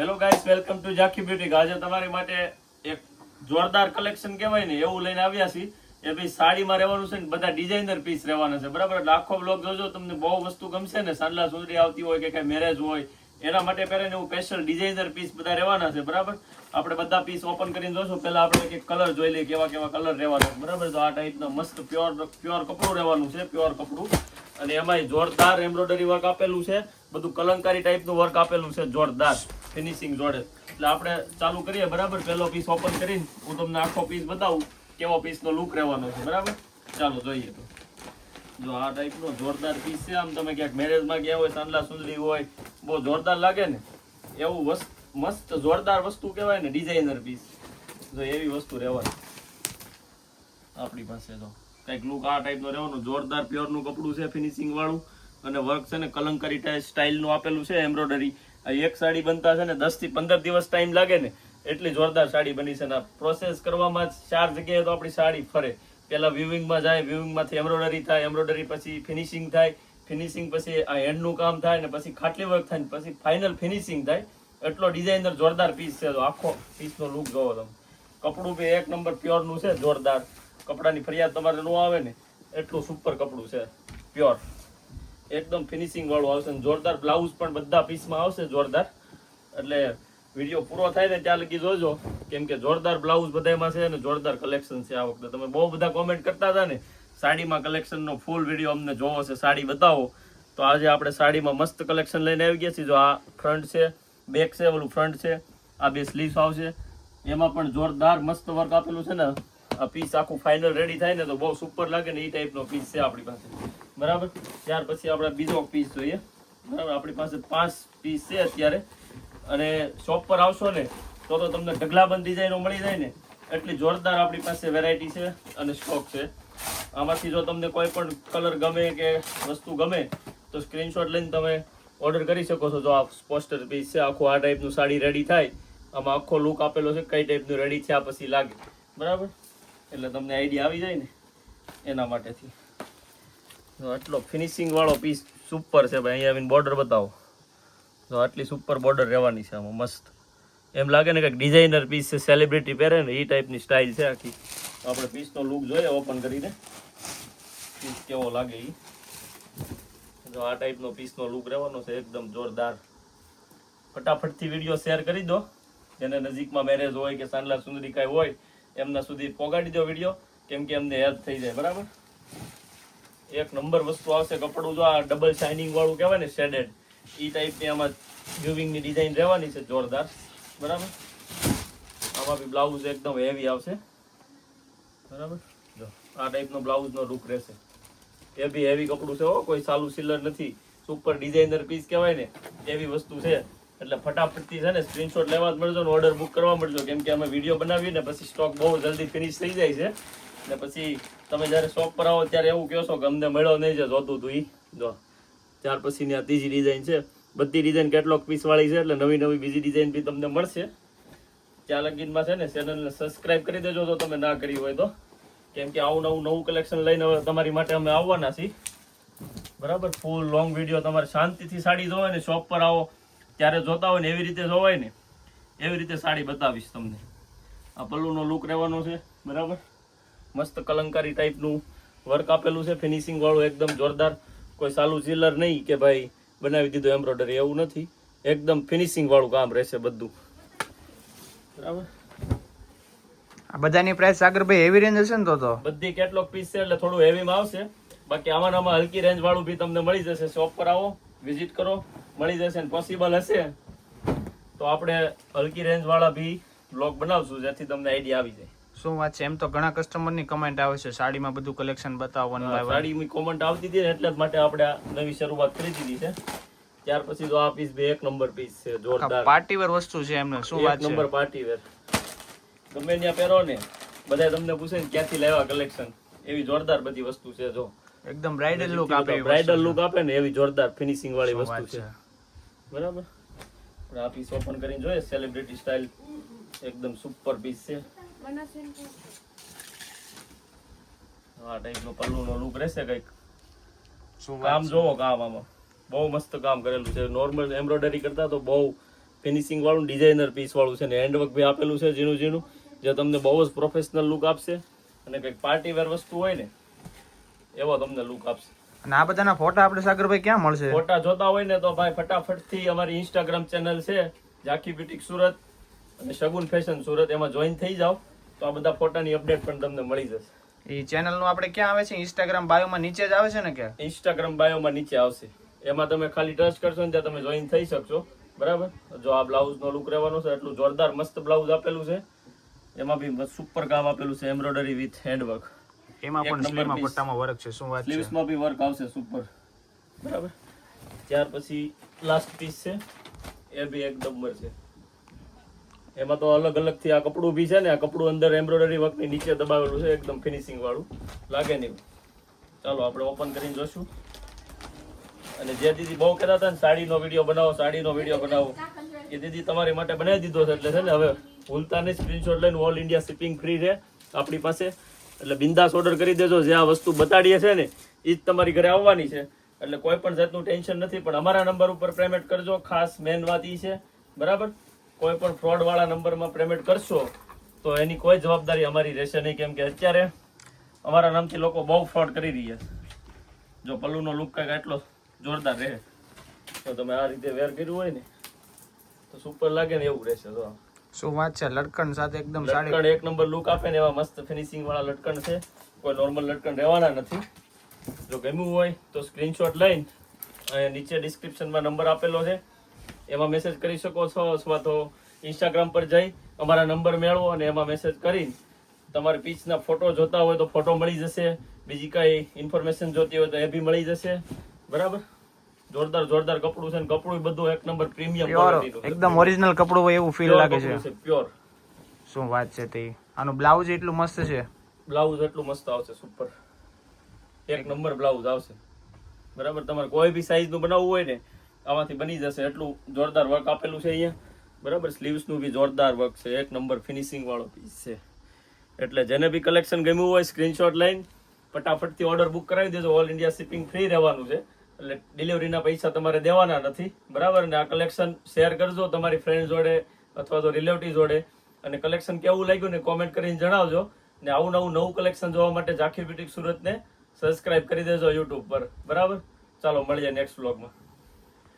Hello guys welcome to Jakhi beauty આજે તમારી માટે એક જોરદાર કલેક્શન કહેવાય ને, એવું લઈને આવ્યા છીએ. એ ભાઈ સાડીમાં રહેવાનું છે ને, બધા ડિઝાઇનર પીસ રહેવાના છે. બરાબર? એટલે આખો બ્લોગ જોજો, તમને બહુ વસ્તુ ગમશે ને, સાંડલા સુંદરી આવતી હોય કે કઈ મેરેજ હોય, એના માટે પહેરીને એવું સ્પેશિયલ ડિઝાઇનર પીસ બધા રહેવાના છે. બરાબર? આપણે બધા પીસ ઓપન કરીને જોશું. પહેલા આપણે એક કલર જોઈ લઈએ, કેવા કેવા કલર રહેવાના બરાબર? તો આ ટાઈપનો મસ્ત પ્યોર પ્યોર કપડું રહેવાનું છે પ્યોર કપડું. અને એમાંય જોરદાર એમ્બ્રોઇડરી વર્ક આપેલું છે. બધું કલંકારી ટાઈપનું વર્ક આપેલું છે, જોરદાર. ફિનિશિંગ જોડે. એટલે આપણે ચાલુ કરીએ, બરાબર? પહેલો પીસ ઓપન કરીને હું તમને આખો પીસ બતાવું કેવો પીસનો લુક રહેવાનો છે, બરાબર? ચાલો, જોઈએ તો. જો આ ટાઈપનો જોરદાર પીસ છે, આમ તમે ક્યાંક મેરેજમાં ગયા હોય સાંદલા સુંદરી હોય, બહુ જોરદાર લાગે ને, એવું મસ્ત જોરદાર વસ્તુ કહેવાય ને ડિઝાઇનર પીસ જો એવી વસ્તુ રહેવાની. આપણી પાસે તો કંઈક લુક આ ટાઈપનો રહેવાનું. જોરદાર પ્યોરનું કપડું છે ફિનિશિંગ વાળું. અને વર્ક છે ને, કલંકારી સ્ટાઇલનું આપેલું છે એમ્બ્રોઇડરી આ એક સાડી બનતા છે ને દસથી પંદર દિવસ ટાઈમ લાગે ને, એટલી જોરદાર સાડી બની છે ને પ્રોસેસ કરવામાં ચાર જગ્યાએ તો આપણી સાડી ફરે. પેલા વિવિંગમાં જાય વિવિંગમાંથી એમ્બ્રોડરી થાય એમ્બ્રોડરી પછી ફિનિશિંગ થાય ફિનિશિંગ પછી આ હેન્ડનું કામ થાય ને પછી ખાટલી વર્ક થાય ને પછી ફાઇનલ ફિનિશિંગ થાય. એટલો ડિઝાઇનર જોરદાર પીસ છે. આખો પીસનો લુક જોવો તમે. કપડું બી એક નંબર પ્યોરનું છે, જોરદાર. કપડાની ફરિયાદ તમારે ન આવે ને, એટલું સુપર કપડું છે પ્યોર એકદમ ફિનિશિંગ વાળું આવશે અને જોરદાર બ્લાઉઝ પણ બધા પીસમાં આવશે જોરદાર. એટલે વીડિયો પૂરો થાય ને ત્યાં લગી જોજો. કેમ કે જોરદાર બ્લાઉઝ બધામાં છે અને જોરદાર કલેક્શન છે આ વખતે. તમે બહુ બધા કોમેન્ટ કરતા હતા ને, સાડીમાં કલેક્શનનો ફૂલ વીડિયો અમને જોવો છે, સાડી બતાવો. તો આજે આપણે સાડીમાં મસ્ત કલેક્શન લઈને આવી ગયા છીએ. જો આ ફ્રન્ટ છે બેક છે, ઓલું ફ્રન્ટ છે, આ બે સ્લીવ્સ આવશે. એમાં પણ જોરદાર મસ્ત વર્ક આપેલું છે ને. આ પીસ આખું ફાઇનલ રેડી થાય ને તો બહુ સુપર લાગે ને એ ટાઈપનો પીસ છે આપણી પાસે. બરાબર? ત્યાર પછી આપણે બીજો પીસ જોઈએ. બરાબર? આપણી પાસે પાંચ પીસ છે અત્યારે. અને શોપ પર આવશો ને, તો તો તમને ઢગલાબંધ ડિઝાઇનો મળી જાય ને. એટલી જોરદાર આપણી પાસે વેરાયટી છે અને સ્ટોક છે. આમાંથી જો તમને કોઈ પણ કલર ગમે કે વસ્તુ ગમે, તો સ્ક્રીનશોટ લઈને તમે ઓર્ડર કરી શકો છો. જો આ પોસ્ટર પીસ છે, આખું આ ટાઈપનું સાડી રેડી થાય, આમાં આખો લુક આપેલો છે, કઈ ટાઈપનું રેડી છે, આ પછી લાગે. બરાબર? એટલે તમને આઈડિયા આવી જાય ને, એના માટેથી. આટલો ફિનિશિંગ વાળો પીસ સુપર છે ભાઈ. અહીંયા આવીને બોર્ડર બતાવો. તો આટલી સુપર બોર્ડર રહેવાની છે આમાં, મસ્ત. એમ લાગે ને કંઈક ડિઝાઇનર પીસ છે સેલિબ્રિટી પહેરે ને એ ટાઈપની સ્ટાઇલ છે આખી. આપણે પીસનો લુક જોઈએ ઓપન કરીને. પીસ કેવો લાગે એ જો આ ટાઈપનો પીસનો લુક રહેવાનો છે, એકદમ જોરદાર. ફટાફટથી વીડિયો શેર કરી દો. જેને નજીકમાં મેરેજ હોય કે સાંડલા સુંદરી કાંઈ હોય, એમના સુધી પોગાડી દો વીડિયો કેમ કે એમને હેલ્પ થઈ જાય, બરાબર? એક નંબર વસ્તુ આવશે કપડું, જો આ ડબલ શાઇનિંગ વાળું કહેવાય ને શેડેડ એ ટાઈપની આમાં વ્યુવિંગની ડિઝાઇન રહેવાની છે જોરદાર. બરાબર? આમાં બી બ્લાઉઝ એકદમ હેવી આવશે. બરાબર? જો, આ ટાઈપનો બ્લાઉઝનો લુક રહેશે. એ બી હેવી કપડું છે હો, કોઈ સાલું સિલર નથી. સુપર ડિઝાઇનર પીસ કહેવાય ને, એવી વસ્તુ છે. એટલે ફટાફટથી છે ને સ્ક્રીનશોટ લેવા જ મળજો ને ઓર્ડર બુક કરવા મળજો. કેમ કે અમે વીડિયો બનાવીએ ને, પછી સ્ટોક બહુ જલ્દી ફિનિશ થઈ જાય છે. ને પછી તમે જ્યારે શોપ પર આવો ત્યારે એવું કહો છો કે અમને મળ્યો નહીં છે જોતું તું ઈ. જો, ત્યાર પછીની આ ત્રીજી ડિઝાઇન છે. બધી ડિઝાઇન કેટલોક પીસવાળી છે એટલે નવી નવી બીજી ડિઝાઇન બી તમને મળશે. ત્યાં લગીનમાં છે ને ચેનલને સબસ્ક્રાઇબ કરી દેજો જો તમે ના કરી હોય તો. કેમ કે આવું નવું નવું કલેક્શન લઈને હવે તમારી માટે અમે આવવાના છીએ. બરાબર? ફૂલ લોંગ વીડિયો તમારે શાંતિથી સાડી જોવાય ને શોપ પર આવો. ત્યારે જોતા હોય ને એવી રીતે જોવાય ને, એવી રીતે સાડી બતાવીશ તમને. આ પલ્લુનો લુક રહેવાનો છે. બરાબર? મસ્ત કલંકારી ટાઈપનું વર્ક આપેલું છે. ફિનિશિંગ વાળું એકદમ જોરદાર. કોઈ સાલું ચિલર નહીં કે ભાઈ બનાવી દીધું એમ્બ્રોઇડરી એવું નથી. એકદમ ફિનિશિંગ વાળું કામ રહેશે બધું. બરાબર? આ બધાની પ્રાઇસ સાગરભાઈ હેવી રેન્જ હશે ને તો તો? બધી કેટલોક પીસ છે એટલે થોડું હેવીમાં આવશે. બાકી આમાં આમાં હલકી રેન્જ વાળું બી તમને મળી જશે. શોપ પર આવો વિઝિટ કરો મળી જશે ને પોસિબલ હશે. તો આપણે હલકી રેન્જ વાળા બી બ્લોગ બનાવશું જેથી તમને આઈડિયા આવી જાય. શું વાત છે? એમ તો ઘણા કસ્ટમરની કમેન્ટ આવે છે. સાડીમાં બધું કલેક્શન બતાવો one. સાડીની કોમેન્ટ આવતી હતી ને એટલે જ માટે આપણે આ નવી શરૂઆત કરી દીધી છે. ત્યાર પછી તો આ પીસ બે એક નંબર પીસ છે જોરદાર. પાર્ટી વેર વસ્તુ છે એમને. શું વાત નંબર છે પાર્ટી વેર ગમે ત્યાં પહેરો ને બધા તમને પૂછે ને ક્યાંથી લાવ્યા કલેક્શન એવી જોરદાર બધી વસ્તુ છે જો. એકદમ બ્રાઇડલ લુક આપે બ્રાઇડલ લુક આપે ને એવી જોરદાર ફિનિશિંગ વાળી વસ્તુ છે. બરાબર? આ પીસ ઓપન કરીને જોઈએ. સેલિબ્રિટી સ્ટાઇલ એકદમ સુપર પીસ છે. આ ટાઈપનો પલ્લુનો લુક રહેશે કંઈક. કામ જોવો કામ આમાં. બહુ મસ્ત કામ કરેલું છે. નોર્મલ એમ્બ્રોઇડરી કરતા તો બહુ ફિનિશિંગ વાળું ડિઝાઇનર પીસ વાળું છે ને હેન્ડવર્ક બી આપેલું છે ઝીણું ઝીણું જે તમને બહુ જ પ્રોફેશનલ લુક આપશે અને કંઈક પાર્ટી વેર વસ્તુ હોય ને એવો તમને લુક આપશે. અને આ બધાના ફોટા આપણે સાગરભાઈ ક્યાં મળશે? ફોટા જોતા હોય ને તો ભાઈ ફટાફટથી અમારી ઇન્સ્ટાગ્રામ ચેનલ છે ઝાંખી બ્યુટીક સુરત અને શગુન ફેશન સુરત એમાં જોઈન થઈ જાઓ. તો આ બધા ફોટાની અપડેટ પણ તમને મળી જશે. એ ચેનલનું આપણે ક્યાં આવે છે? ઇન્સ્ટાગ્રામ બાયોમાં નીચે જ આવે છે ને કે? ઇન્સ્ટાગ્રામ બાયોમાં નીચે આવશે. એમાં તમે ખાલી ટચ કરશો ને ત્યાં તમે જોઈન થઈ શકશો. બરાબર? જો આ બ્લાઉઝનો લુક રહેવાનો છે એટલું જોરદાર મસ્ત બ્લાઉઝ આપેલું છે. એમાં બી સુપર કામ આપેલું છે એમ્બ્રોઇડરી વિથ હેન્ડવર્ક એમાં પણ piece. પટ્ટામાં વર્ક છે શું વાત છે? સ્લીવ્સમાં બી વર્ક આવશે સુપર બરાબર? ત્યાર પછી લાસ્ટ પીસ છે એ બી એકદમ છે. એમાં તો અલગ અલગથી આ કપડું બી છે ને, આ કપડું અંદર એમ્બ્રોઇડરી વર્કની નીચે દબાવેલું છે, એકદમ ફિનિશિંગ વાળું. લાગે નહીં. ચાલો, આપણે ઓપન કરીને જોશું. અને જે દીદી બહુ કહેતા હતા ને, સાડીનો વીડિયો બનાવો, સાડીનો વીડિયો બનાવો. એ દીદી તમારી માટે બનાવી દીધો છે એટલે છે ને, હવે ભૂલતા નહીં સ્ક્રીનશોટ લઈને ઓલ ઇન્ડિયા શિપિંગ ફ્રી છે આપણી પાસે. એટલે બિંદાસ ઓર્ડર કરી દેજો, જે આ વસ્તુ બતાડીએ છે ને એ જ તમારી ઘરે આવવાની છે. એટલે કોઈ પણ જાતનું ટેન્શન નથી, પણ અમારા નંબર ઉપર પેમેન્ટ કરજો. ખાસ મેન વાત એ છે. બરાબર? કોઈ પણ ફ્રોડ વાળા નંબરમાં પેમેન્ટ કરશો તો એની કોઈ જવાબદારી અમારી રહેશે નહીં કેમ કે અત્યારે અમારા નામથી લોકો બહુ ફ્રોડ કરી રહ્યા છે. જો પલ્લુનો લુક કંઈક એટલો જોરદાર રહે તો તમે આ રીતે વેર કર્યું હોય ને તો સુપર લાગે ને એવું રહેશે તો શું વાત છે? લટકણ સાથે એકદમ લટકણ એક નંબર લુક આપે ને એવા મસ્ત ફિનિશિંગ વાળા લટકણ છે. કોઈ નોર્મલ લટકણ રહેવાના નથી. જો ગમ્યું હોય તો સ્ક્રીનશોટ લઈને અને નીચે ડિસ્ક્રિપ્શનમાં નંબર આપેલો છે. એમાં મેસેજ કરી શકો છો અથવા તો ઇન્સ્ટાગ્રામ પર જઈ અમારા નંબર મેળવો અને એમાં મેસેજ કરીને તમારે પીચના ફોટો જોતા હોય તો ફોટો મળી જશે. બીજી કઈ ઇન્ફોર્મેશન જોતી હોય તો એ બી મળી જશે. બરાબર? જોરદાર જોરદાર કપડું છે ને કપડું બધું એક નંબર પ્રીમિયમ પ્યોર એકદમ ઓરિજિનલ કપડું હોય એવું ફીલ લાગે છે. પ્યોર શું વાત છે તે? આનું બ્લાઉઝ એટલું મસ્ત છે. બ્લાઉઝ એટલું મસ્ત આવશે સુપર એક નંબર બ્લાઉઝ આવશે. બરાબર? તમારે કોઈ બી સાઈઝનું બનાવવું હોય ને આમાંથી બની જશે. એટલું જોરદાર વર્ક આપેલું છે અહીંયા. બરાબર? સ્લીવ્સનું બી જોરદાર વર્ક છે. એક નંબર ફિનિશિંગ વાળો પીસ છે. એટલે જેને બી કલેક્શન ગમ્યું હોય સ્ક્રીનશોટ લઈને ફટાફટથી ઓર્ડર બુક કરાવી દેજો. ઓલ ઇન્ડિયા શિપિંગ ફ્રી રહેવાનું છે. એટલે ડિલિવરીના પૈસા તમારે દેવાના નથી. બરાબર? ને આ કલેક્શન શેર કરજો તમારી ફ્રેન્ડ જોડે અથવા તો રિલેટિવ જોડે. અને કલેક્શન કેવું લાગ્યું ને કોમેન્ટ કરીને જણાવજો. ને આવું નવું નવું કલેક્શન જોવા માટે ઝાંખી બ્યુટીક સુરતને સબસ્ક્રાઇબ કરી દેજો યુટ્યુબ પર. બરાબર? ચાલો, મળીએ નેક્સ્ટ વ્લોગમાં